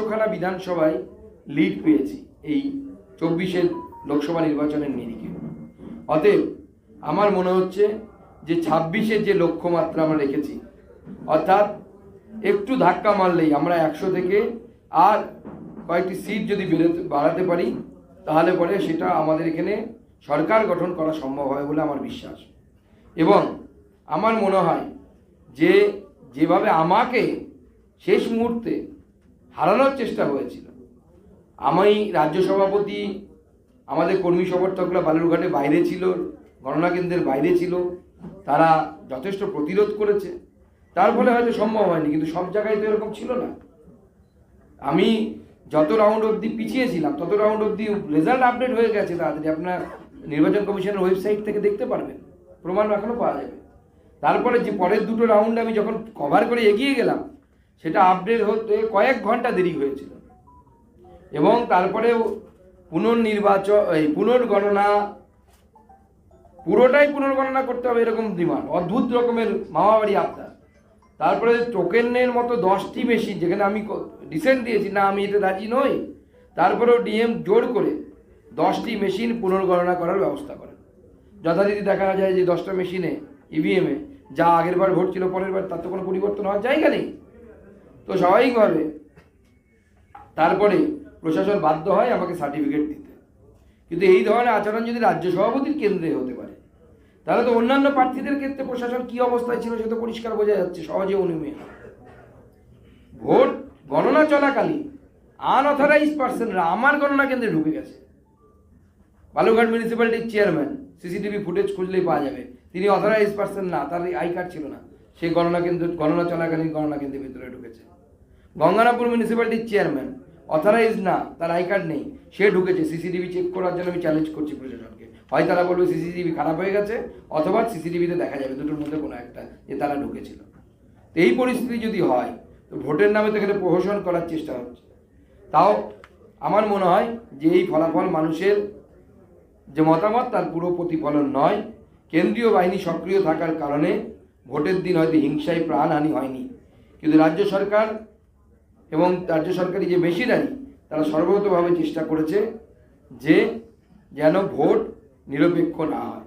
একশোখানা বিধানসভায় লিড পেয়েছি এই চব্বিশের লোকসভা নির্বাচনের নিরিখে। অতএব আমার মনে হচ্ছে যে ছাব্বিশের যে লক্ষ্যমাত্রা আমরা রেখেছি, অর্থাৎ একটু ধাক্কা মারলেই আমরা একশো থেকে আর কয়েকটি সিট যদি বেরোতে বাড়াতে পারি, তাহলে পরে সেটা আমাদের এখানে সরকার গঠন করা সম্ভব হয় বলে আমার বিশ্বাস। এবং আমার মনে হয় যে যেভাবে আমাকে শেষ মুহূর্তে হারানোর চেষ্টা হয়েছিল। আমি রাজ্য সভাপতি, আমাদের কর্মী সমর্থকরা বালুরঘাটে বাইরে ছিল, গণনা কেন্দ্রের বাইরে ছিল, তারা যথেষ্ট প্রতিরোধ করেছে। তার ফলে হয়তো সম্ভব হয়নি, কিন্তু সব জায়গায় তো এরকম ছিল না। আমি যত রাউন্ড অবধি পিছিয়েছিলাম, তত রাউন্ড অবধি রেজাল্ট আপডেট হয়ে গেছে তাড়াতাড়ি। আপনার নির্বাচন কমিশনের ওয়েবসাইট থেকে দেখতে পারবেন প্রমাণ এখনও পাওয়া যাবে। তারপরে যে পরের দুটো রাউন্ড আমি যখন কভার করে এগিয়ে গেলাম সেটা আপডেট হতে কয়েক ঘণ্টা দেরি হয়েছিল। এবং তারপরে পুনর্নির্বাচন, এই পুনর্গণনা, পুরোটাই পুনর্গণনা করতে হবে এরকম ডিমান্ড অদ্ভুত রকমের মামাবাড়ি আপনার। তারপরে টোকেনের মতো দশটি মেশিন যেখানে আমি ডিসেন্ট দিয়েছি, না আমি এতে রাজি নই, তারপরেও ডিএম জোর করে দশটি মেশিন পুনর্গণনা করার ব্যবস্থা করেন যথারীতি দেখা যায় যে দশটা মেশিনে ইভিএমে যা আগের বার ভোট ছিল, পরের বার তার তো কোনো পরিবর্তন হওয়ার জায়গা নেই। তো স্বাভাবিকভাবে তারপরে প্রশাসন বাধ্য হয় আমাকে সার্টিফিকেট দিতে। কিন্তু এই ধরনের আচরণ যদি রাজ্য সভাপতির কেন্দ্রে হতে পারে, তাহলে তো অন্যান্য প্রার্থীদের ক্ষেত্রে প্রশাসন কি অবস্থায় ছিল সেটা পরিষ্কার বোঝা যাচ্ছে, সহজে অনুমেয়। ভোট গণনা চলাকালীন আনঅথরাইজ পার্সনরা আমার গণনা কেন্দ্রে ঢুকে গেছে। বালুঘাট মিউনিসিপ্যালিটির চেয়ারম্যান সিসিটিভি ফুটেজ খুঁজলেই পাওয়া যাবে। তিনি অথরাইজ পার্সন না, তার আই কার্ড ছিল না। সে গণনা কেন্দ্র গণনা চলাকালীন গণনা কেন্দ্রের ভিতরে ঢুকেছে। গঙ্গানাপুর মিউনিসিপ্যালিটির চেয়ারম্যান অথরাইজ না, তার আই কার্ড নেই, সে ঢুকেছে। সিসিটিভি চেক করার জন্য আমি চ্যালেঞ্জ করছি প্রশাসনকে। হয় তারা বলবে সিসিটিভি খারাপ হয়ে গেছে, অথবা সিসিটিভিতে দেখা যাবে, দুটোর মধ্যে কোনো একটা যে তারা ঢুকেছিল। তো এই পরিস্থিতি যদি হয়, তো ভোটের নামে তো এখানে প্রহসন করার চেষ্টা হচ্ছে। তাও আমার মনে হয় যে এই ফলাফল মানুষের যে মতামত, তার পুরো প্রতিফলন নয়। কেন্দ্রীয় বাহিনী সক্রিয় থাকার কারণে ভোটের দিন হয়তো হিংসায় প্রাণহানি হয়নি। কিন্তু রাজ্য সরকার এবং রাজ্য সরকারি যে মেশিনারি, তারা সর্বতভাবে চেষ্টা করেছে যে যেন ভোট নিরপেক্ষ না হয়।